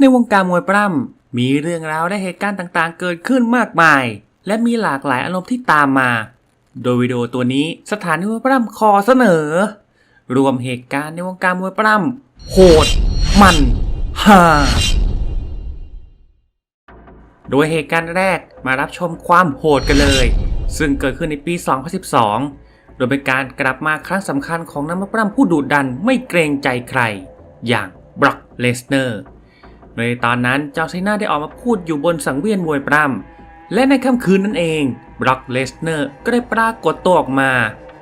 ในวงการมวยปล้ำมีเรื่องราวและเหตุการณ์ต่างๆ เกิดขึ้นมากมาย และมีหลากหลายอารมณ์ที่ตามมา โดยวิดีโอตัวนี้สถานีมวยปล้ำขอเสนอ รวมเหตุการณ์ในวงการมวยปล้ำโหด มันฮาโดยเหตุการณ์แรกมารับชมความโหดกันเลย ซึ่งเกิดขึ้นในปี 2012 โดยเป็นการกลับมาครั้งสำคัญของนักมวยปล้ำผู้ดุดันไม่เกรงใจใคร อย่างบร็อกเลสเนอร์ โดยตอนนั้นเจ้าไซน่าได้ออกมาพูดอยู่บนสังเวียนมวยปล้ำและในค่ำคืนนั่นเองบร็อกเลสเนอร์ก็ได้ปรากฏตัวออกมา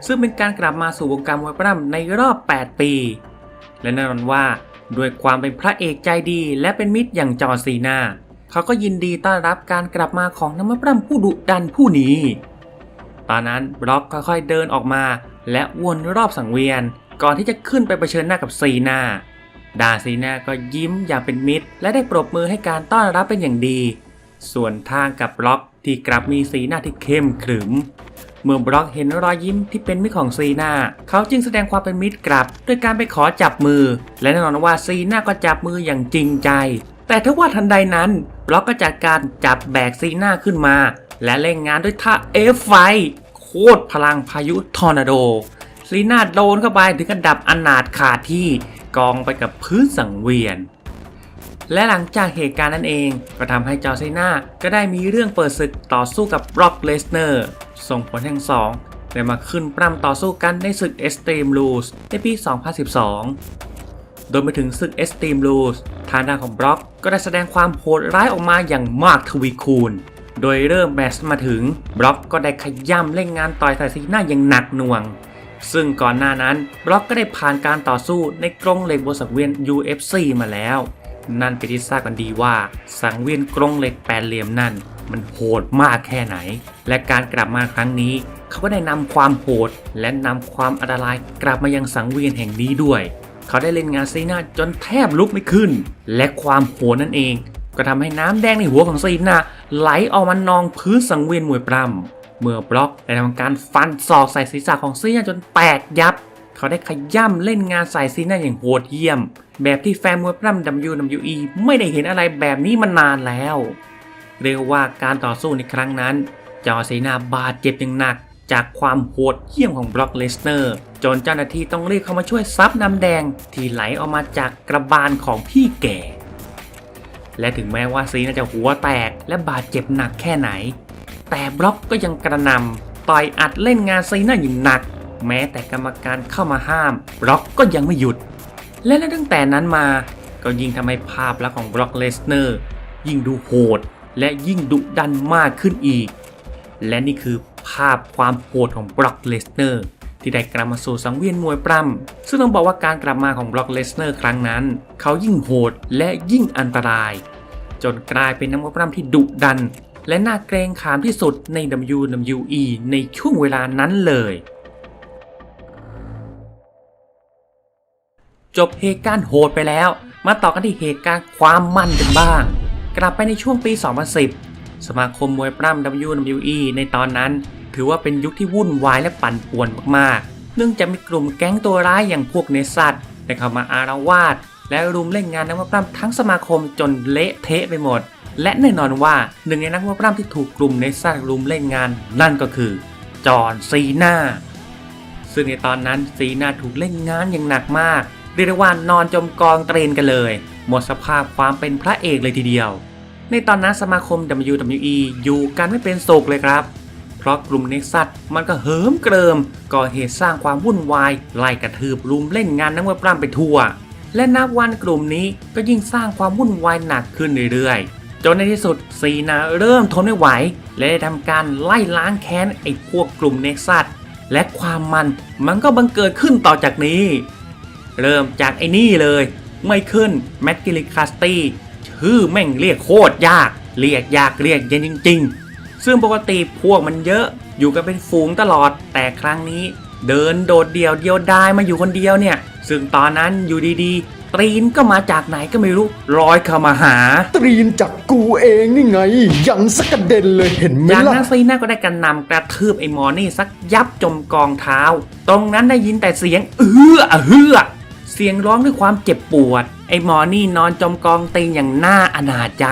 ซึ่งเป็นการกลับมาสู่วงการมวยปล้ำในรอบ 8 ปี และแน่นอนว่าด้วยความเป็นพระเอกใจดีและเป็นมิตรอย่างจอร์ซีนาเขาก็ยินดีต้อนรับการกลับมาของนักมวยปล้ำผู้ดุดันผู้นี้ ตอนนั้นบล็อกค่อยๆเดินออกมา และวนรอบสังเวียนก่อนที่จะขึ้นไปเผชิญหน้ากับซีนา ดาซีนาก็ยิ้มอย่างเป็นมิตร และได้ปรบมือให้การต้อนรับเป็นอย่างดี ส่วนทางกับบล็อกที่กลับมีสีหน้าที่เข้มขรึม เมื่อบล็อกเห็นรอยยิ้มที่เป็นมิตรของซีนาเขาจึงแสดงความเป็นมิตรกลับด้วยการไปขอจับมือ และแน่นอนว่าซีนาก็จับมืออย่างจริงใจ แต่ถ้าว่าทันใดนั้นบล็อกก็จัดการจับแบกซีนาขึ้นมา และเล่นงานด้วยท่าเอฟไฟโคตรพลังพายุทอร์นาโด ซีนาโดนเข้าไปถึงกับดับอนาถขาดที่กองไปกับพื้นสังเวียน และหลังจากเหตุการณ์นั้นเอง ก็ทำให้จอร์ซีนาก็ได้มีเรื่องเปิดศึกต่อสู้กับบร็อกเลสเนอร์ส่งผลทั้งสองได้มาขึ้นปล้ำต่อสู้กันในศึก Extreme Rules ในปี 2012 โดยมาถึงศึก Extreme Rules ทางด้านของบล็อกก็ได้แสดงความโหดร้ายออกมาอย่างมากทวีคูณ โดยเริ่มแมตช์มาถึงบล็อกก็ได้ขย่ำเล่นงานต่อยใส่ซีน่าอย่างหนักหน่วง ซึ่งก่อนหน้านั้นบล็อกก็ได้ผ่านการต่อสู้ในกรงเหล็กบนสังเวียน UFC มาแล้ว นั่นเป็นที่ทราบกันดีว่า สังเวียนกรงเหล็กแปดเหลี่ยมนั่น มันโหดมากแค่ไหน และการกลับมาครั้งนี้ เขาก็ได้นำความโหด และนำความอันตรายกลับมายังสังเวียนแห่งนี้ด้วย เขาได้เล่นงานซีน่าจนแทบลุกไม่ขึ้น และความโหดนั่นเอง ก็ทำให้น้ำแดงในหัวของซีน่าไหลออกมานองพื้นสังเวียนมวยปล้ำ เมื่อบล็อกได้ทำการฟันศอกใส่ศีรษะของซีน่าจนแตกยับ เขาได้ขย่ำเล่นงานใส่ซีน่าอย่างโหดเยี่ยม แบบที่แฟนมวยปล้ำ WWE ไม่ได้เห็นอะไรแบบนี้มานานแล้ว เรียกว่าการต่อสู้ในครั้งนั้น จอซีน่าบาดเจ็บอย่างหนัก จากความโหดเยี่ยมของบล็อกเลสเนอร์จนเจ้าหน้าที่ต้องรีบเข้ามาช่วยซับน้ำแดงที่ไหลออกมาจากกระบาลของพี่แก่และถึงแม้ว่าซีน่าจะหัวแตกและบาดเจ็บหนักแค่ไหน แต่บล็อกก็ยังกระนำต่อยอัดเล่นงานไซน่าอย่างหนัก แม้แต่กรรมการเข้ามาห้าม บล็อกก็ยังไม่หยุด และตั้งแต่นั้นมาก็ยิ่งทำให้ภาพลักษณ์ของบล็อกเลสเนอร์ยิ่งดูโหด และยิ่งดุดันมากขึ้นอีก และนี่คือภาพความโหดของบล็อกเลสเนอร์ที่ได้กลับมาสู่สังเวียนมวยปล้ำซึ่งต้องบอกว่าการกลับมาของบล็อกเลสเนอร์ครั้งนั้น เขายิ่งโหดและยิ่งอันตราย จนกลายเป็นนักมวยปล้ำที่ดุดัน และน่าเกรงขามที่สุดใน WWE ในช่วงเวลานั้นเลย จบเหตุการณ์โหดไปแล้ว มาต่อกันที่เหตุการณ์ความมันกันบ้าง กลับไปในช่วงปี 2010 สมาคมมวยปล้ำ WWE ในตอนนั้น ถือว่าเป็นยุคที่วุ่นวายและปั่นป่วนมากๆ เนื่องจากมีกลุ่มแก๊งตัวร้ายอย่างพวกเนสัตได้เข้ามาอารวาสและรุมเล่นงานนักมวยปล้ำทั้งสมาคมจนเละเทะไปหมด และแน่นอนว่าหนึ่งในนักมวยปล้ำที่ถูกกลุ่มเนสัตรุมเล่นงาน นั่นก็คือ จอห์นซีนาซึ่งในตอนนั้นซีนาถูกเล่นงานอย่างหนักมาก เรียกได้ว่านอนจมกองเตรนกันเลย หมดสภาพความเป็นพระเอกเลยทีเดียว ในตอนนั้นสมาคม WWE อยู่กันไม่เป็นสุขเลยครับ เพราะกลุ่มเน็กซัสมันก็เหิมเกริมก่อเหตุสร้างความวุ่นวายไล่กระทืบรุมเล่นงานนักมวยปล้ำไปทั่ว และนับวันกลุ่มนี้ก็ยิ่งสร้างความวุ่นวายหนักขึ้นเรื่อยๆ จนในที่สุดซีนาเริ่มทนไม่ไหว และได้ทำการไล่ล้างแค้นไอ้พวกกลุ่มเน็กซัสและความมันมันก็บังเกิดขึ้นต่อจากนี้ เริ่มจากไอ้นี่เลย ไม่ขึ้นแมตกิลิคาสตี้ชื่อแม่งเรียกโคตรยาก เรียกยากเรียกเย็นจริง ๆ ซึ่งปกติพวกมันเยอะอยู่กันเป็นฝูงตลอดแต่ครั้งนี้ เดินโดดเดี่ยวเดียวดายมาอยู่คนเดียวเนี่ย ซึ่งตอนนั้นอยู่ดีๆ ตรีนก็มาจากไหนก็ไม่รู้ลอยเข้ามาหา ตรีนจากกูเองนี่ไง ยังสกกระเด็นเลยเห็นไหมจากล่ะนั้นซีน่าก็ได้กระหนำกระทืบไอ้หมอนี่สักยับจมกองเท้า ตรงนั้นได้ยินแต่เสียงเอื้อเฮือเสียงร้องด้วยความเจ็บปวด ไอ้หมอนี่นอนจมกองเตียงอย่างน่าอนาจใจ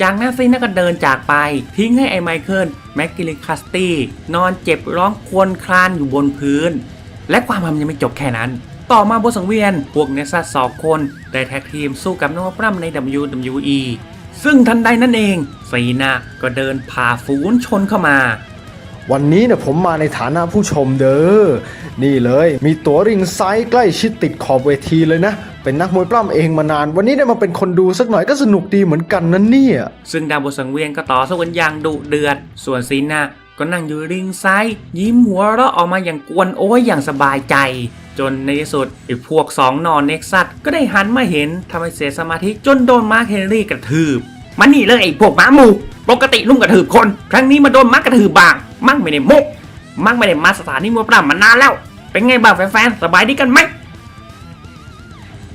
จากนั้นซีน่าก็เดินจากไป ทิ้งให้ไอ้ไมเคิลแม็กกิลิคัสตี้นอนเจ็บร้องครวรครานอยู่บนพื้น และความมันยังไม่จบแค่นั้น ต่อมาบนสังเวียน พวกเนสซัสสองคนได้แท็กทีมสู้กับนักปล้ำใน WWE ซึ่งทันใดนั่นเองซีน่าก็เดินผ่าฝูนชนเข้ามา วันนี้เนี่ยผมมาในฐานะผู้ชมเด้อ นี่เลยมีตั๋วริงไซส์ใกล้ชิดติดขอบเวทีเลยนะ เป็นนักมวยปล้ำเองมานาน วันนี้ได้มาเป็นคนดูสักหน่อยก็สนุกดีเหมือนกันนะเนี่ย ซึ่งดาวบนสังเวียนก็ต่อสู้กันอย่างดุเดือด ส่วนซีน่าก็นั่งอยู่ริงซ้ายยิ้มหัวเราะออกมาอย่างกวนโอ้ยอย่างสบายใจ จนในที่สุดไอ้พวกสองนอนเน็กซัสก็ได้หันมาเห็นทำให้เสียสมาธิจนโดนมาร์คเฮนรี่กระทืบ มันนี่เลยไอ้พวกหมาหมู ปกติลุงกระทืบคน ครั้งนี้มาโดนมาร์คกระทืบบาง มั่งไม่ได้มุก มั่งไม่ได้มาสถานีมวปล้ำมานานแล้ว เป็นไงบ้างแฟนๆสบายดีกันไหม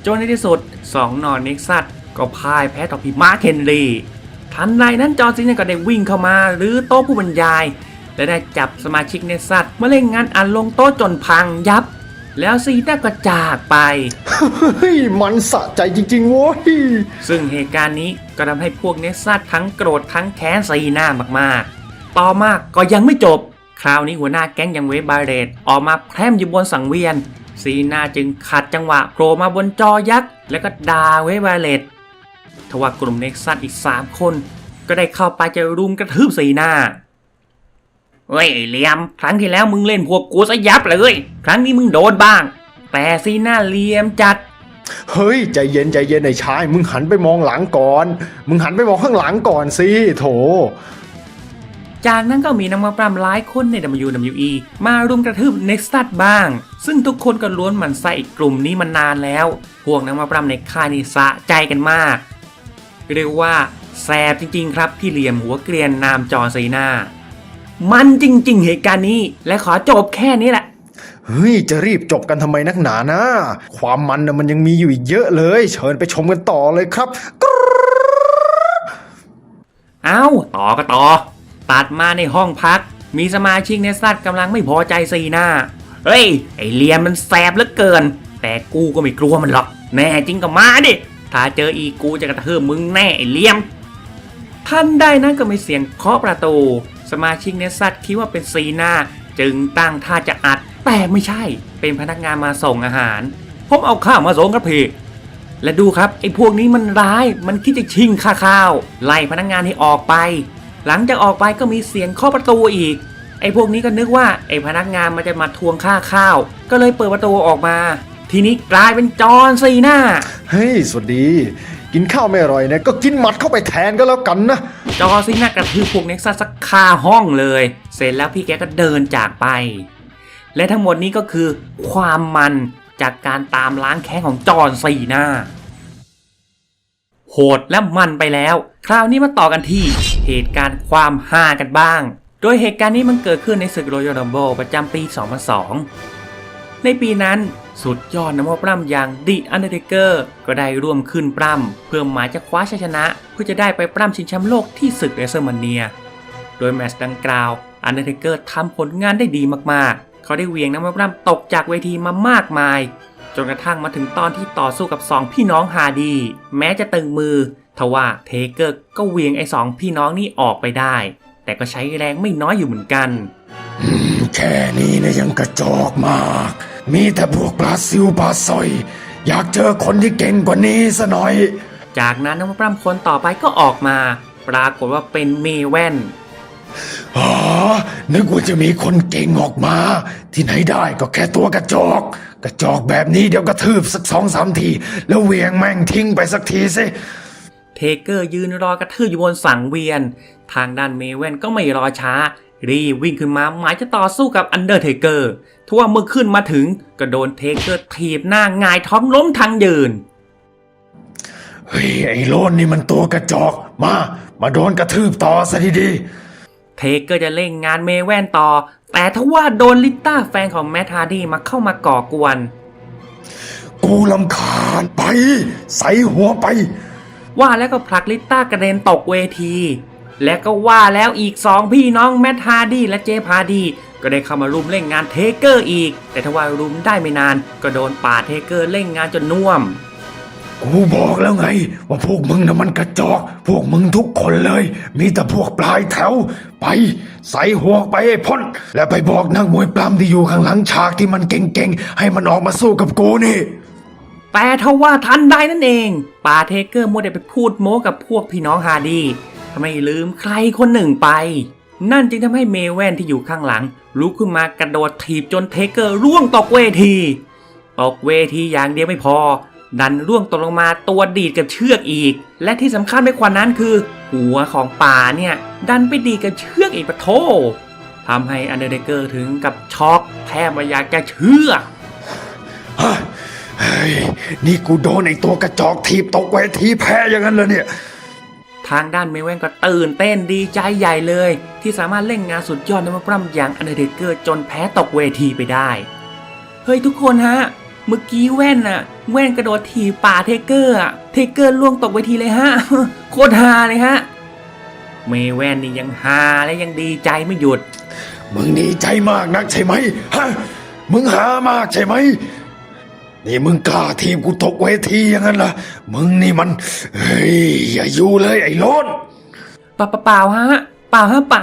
จนในที่สุดสองนอนเน็กซัสก็พ่ายแพ้ต่อพี่มาร์คเฮนรี่ทันใดนั้นจอร์ซีนก็ได้วิ่งเข้ามา หรือโต๊ะผู้บรรยาย และได้จับสมาชิกเนสซัสมาเล่นงานอันลงโต๊ะจนพังยับ แล้วซีน่าก็จากไป เฮ้ยมันสะใจจริงๆโว้ยซึ่งเหตุการณ์นี้ก็ทำให้พวกเนสซัสทั้งโกรธทั้งแค้นซีน่ามากๆ ต่อมาก็ยังไม่จบ คราวนี้หัวหน้าแก๊งยังเวฟบาเรตออกมาแพร่มอยู่บนสังเวียน ซีน่าจึงขัดจังหวะโผล่มาบนจอยักษ์แล้วก็ด่าเวฟบาเรตทว่ากลุ่มเน็กซัสอีก 3 คน ก็ได้เข้าไปจะรุมกระทืบซีน่า เฮ้ยไอ้เหลียม ครั้งที่แล้วมึงเล่นพวกกูซะยับเลย ครั้งนี้มึงโดนบ้าง แต่ซีน่าเหลียมจัด เฮ้ย ใจเย็นใจเย็นไอ้ชาย มึงหันไปมองหลังก่อน มึงหันไปมองข้างหลังก่อนสิโถ จากนั้นก็มีนักมาปรำหลายคนใน WWE มารุมกระทืบเน็กซัสบ้าง ซึ่งทุกคนก็ล้วนหมันใส่กลุ่มนี้มานานแล้ว พวกนักมาปรำในค่ายนี่สะใจกันมาก เรียกว่าแสบจริงๆ ครับที่เหลี่ยมหัวเกรียนนามจอร์ซีนา มันจริง ๆ เหตุการณ์นี้ และขอจบแค่นี้แหละ เฮ้ย จะรีบจบกันทำไมนักหนานะ ความมันน่ะมันยังมีอยู่อีกเยอะเลย เชิญไปชมกันต่อเลยครับเอาต่อก็ต่อ ตัดมาในห้องพัก มีสมาชิกเนสซัสกำลังไม่พอใจซีหน้า เฮ้ย ไอเลียมมันแสบเหลือเกิน แต่กูก็ไม่กลัวมันหรอก แน่จริงก็มาดิ ถ้าเจออีกกูจะกระทืบมึงแน่ไอเลียม ท่านได้นั้นก็มีเสียงเคาะประตู สมาชิกเนสซัสคิดว่าเป็นซีนาจึงตั้งท่าจะอัด แต่ไม่ใช่ เป็นพนักงานมาส่งอาหาร ผมเอาข้าวมาส่งครับพี่และดูครับไอ้พวกนี้มันร้ายมันคิดจะชิงค่าข้าว ไล่พนักงานให้ออกไป หลังจากออกไปก็มีเสียงเคาะประตูอีก ไอ้พวกนี้ก็นึกว่าไอ้พนักงานมันจะมาทวงค่าข้าว ก็เลยเปิดประตูออกมา ทีนี้กลายเป็นจอนซีนาเฮ้ย สวัสดี กินข้าวไม่อร่อยนะก็กินหมัดเข้าไปแทนก็แล้วกันนะ จอซีน่ากระทืบพวกเน็กซัสสักคาห้องเลย เสร็จแล้วพี่แกก็เดินจากไป และทั้งหมดนี้ก็คือความมันจากการตามล้างแค้นของจอห์ซีน่าโหดและมันไปแล้ว คราวนี้มาต่อกันที่เหตุการณ์ความฮากันบ้าง โดยเหตุการณ์นี้มันเกิดขึ้นในศึกโรยัล r ัมเบิลประจำปี 2002 ในปีนั้น สุดยอดนักมวยปล้ำอย่างดิอันเดอร์เทเกอร์ก็ได้ร่วมขึ้นปล้ำเพื่อหมายจะคว้าชัยชนะ เพื่อจะได้ไปปล้ำชิงแชมป์โลกที่ศึกเรเซอร์มาเนีย โดยแมตช์ดังกล่าวอันเดอร์เทเกอร์ทำผลงานได้ดีมากๆ เขาได้เวียงนักมวยปล้ำตกจากเวทีมามากมาย จนกระทั่งมาถึงตอนที่ต่อสู้กับสองพี่น้องฮาดี แม้จะตึงมือทว่าเทเกอร์ก็เวียงไอ้สองพี่น้องนี่ออกไปได้ แต่ก็ใช้แรงไม่น้อยอยู่เหมือนกัน แค่นี้นะยังกระจอกมาก มีแต่พวกปลาซิวปลาซอย อยากเจอคนที่เก่งกว่านี้ซะหน่อย จากนั้นนักมวยปล้ำคนต่อไปก็ออกมา ปรากฏว่าเป็นเมแว่นอ๋อ นึกว่าจะมีคนเก่งออกมา ที่ไหนได้ก็แค่ตัวกระจอก กระจอกแบบนี้เดี๋ยวกระทืบสักสองสามที แล้วเหวียงแม่งทิ้งไปสักทีสิ เทเกอร์ยืนรอกระทืบอยู่บนสังเวียน ทางด้านเมเว่นก็ไม่รอช้า รีบวิ่งขึ้นมาหมายจะต่อสู้กับอันเดอร์เทเกอร์ทว่าเมื่อขึ้นมาถึงก็โดนเทเกอร์ถีบหน้าหงายท้องล้มทางยืน เฮ้ย ไอ้โลนนี่มันตัวกระจอก มา มาโดนกระทืบต่อซะดีเทเกอร์จะเล่นงานเมแว่นต่อ แต่ทว่าโดนลิต้าแฟนของแมทฮาร์ดี้มาเข้ามาก่อกวนๆกูลำคาญไป ใส่หัวไป ว่าแล้วก็ผลักลิต้ากระเด็นตกเวที และก็ว่าแล้วอีกสองพี่น้องแมทฮาร์ดี้และเจฟฮาร์ดี้ก็ได้เข้ามารุมเล่นงานเทเกอร์อีก แต่ทว่ารุมได้ไม่นาน ก็โดนป่าเทเกอร์เล่นงานจนน่วม กูบอกแล้วไง ว่าพวกมึงน่ะมันกระจอก พวกมึงทุกคนเลย มีแต่พวกปลายแถว ไป ใส่หัวไปให้พ้น แล้วไปบอกนักมวยปล้ำที่อยู่ข้างหลังฉากที่มันเก่งๆ ให้มันออกมาสู้กับกูนี่แต่ทว่าทันใดนั่นเองป่าเทเกอร์มัวแต่ไปพูดโม้กับพวกพี่น้องฮาร์ดีทำ ไมลืมใครคนหนึ่งไป นั่นจึงทำให้เมเวนที่อยู่ข้างหลังลุกขึ้นมากระโดดถีบจนเทเกอร์ร่วงตกเวทีตกเวทีอย่างเดียวไม่พอ ดันร่วงตกลงมาตัวดีดกับเชือกอีก และที่สำคัญไปกว่านั้นคือ หัวของป่าเนี่ย ดันไปดีดกับเชือกอีกปะโถทำให้อันเดอร์เทเกอร์ถึงกับช็อกแทบไม่อยากจะเชื่อนี่กูโดนไอตัวกระจอกทีบตกเวทีแพ้อย่างนั้นเลยเนี่ย ทางด้านเมเว่นก็ตื่นเต้นดีใจใหญ่เลย ที่สามารถเล่นงานสุดยอดในมาปล้ำอย่างอันเดอร์เทเกอร์จนแพ้ตกเวทีไปได้ เฮ้ยทุกคนฮะ เมื่อกี้แว่นอะแว่นกระโดดถีบป่าเทเกอร์อะเทเกอร์ล่วงตกเวทีเลยฮะ โคตรฮาเลยฮะ เมแว่นนี่ยังฮาและยังดีใจไม่หยุด มึงดีใจมากนักใช่ไหมฮะ มึงหามากใช่ไหม นี่มึงกล้าทีมกูตกเวทีอย่างนั้นล่ะมึงนี่มันเฮ้ยอย่าอยู่เลยไอ้โลนเปล่าเปล่าเปล่าฮะเปล่าฮะป๋า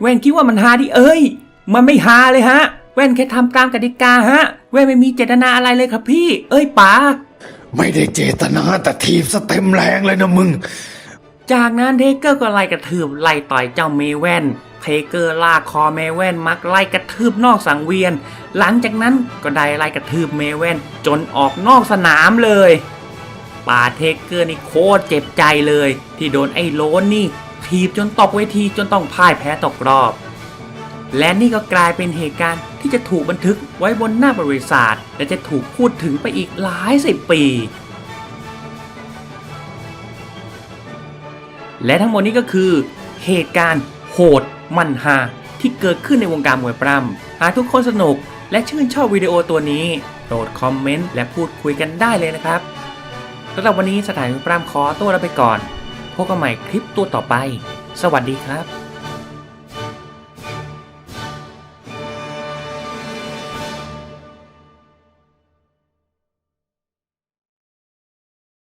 แว่นคิดว่ามันฮาดิเอ้ย มันไม่ฮาเลยฮะ แว่นแค่ทำตามกติกาฮะ แว่นไม่มีเจตนาอะไรเลยครับพี่ เอ้ยป๋าไม่ได้เจตนาแต่ทีบสเต็มแรงเลยนะมึง จากนั้นเทเกอร์ก็ไล่กระทืบไล่ต่อยเจ้าเมแวน เทเกอร์ลากคอเมแวนมักไล่กระทืบนอกสังเวียน หลังจากนั้นก็ได้ไล่กระทืบเมแวนจนออกนอกสนามเลยป่าเทเกอร์นี่โคตรเจ็บใจเลย ที่โดนไอ้โลนนี่ถีบจนตกเวทีจนต้องพ่ายแพ้ตกรอบ และนี่ก็กลายเป็นเหตุการณ์ที่จะถูกบันทึกไว้บนหน้าประวัติศาสตร์ และจะถูกพูดถึงไปอีกหลายสิบปี และทั้งหมดนี้ก็คือเหตุการณ์โหด มันฮาที่เกิดขึ้นในวงการมวยปล้ำหากทุกคนสนุกและชื่นชอบวิดีโอตัวนี้ โปรดคอมเมนต์และพูดคุยกันได้เลยนะครับสำหรับวันนี้สถานมวยปล้ำขอตัวลาไปก่อน พบกันใหม่คลิปตัวต่อไป สวัสดีครับ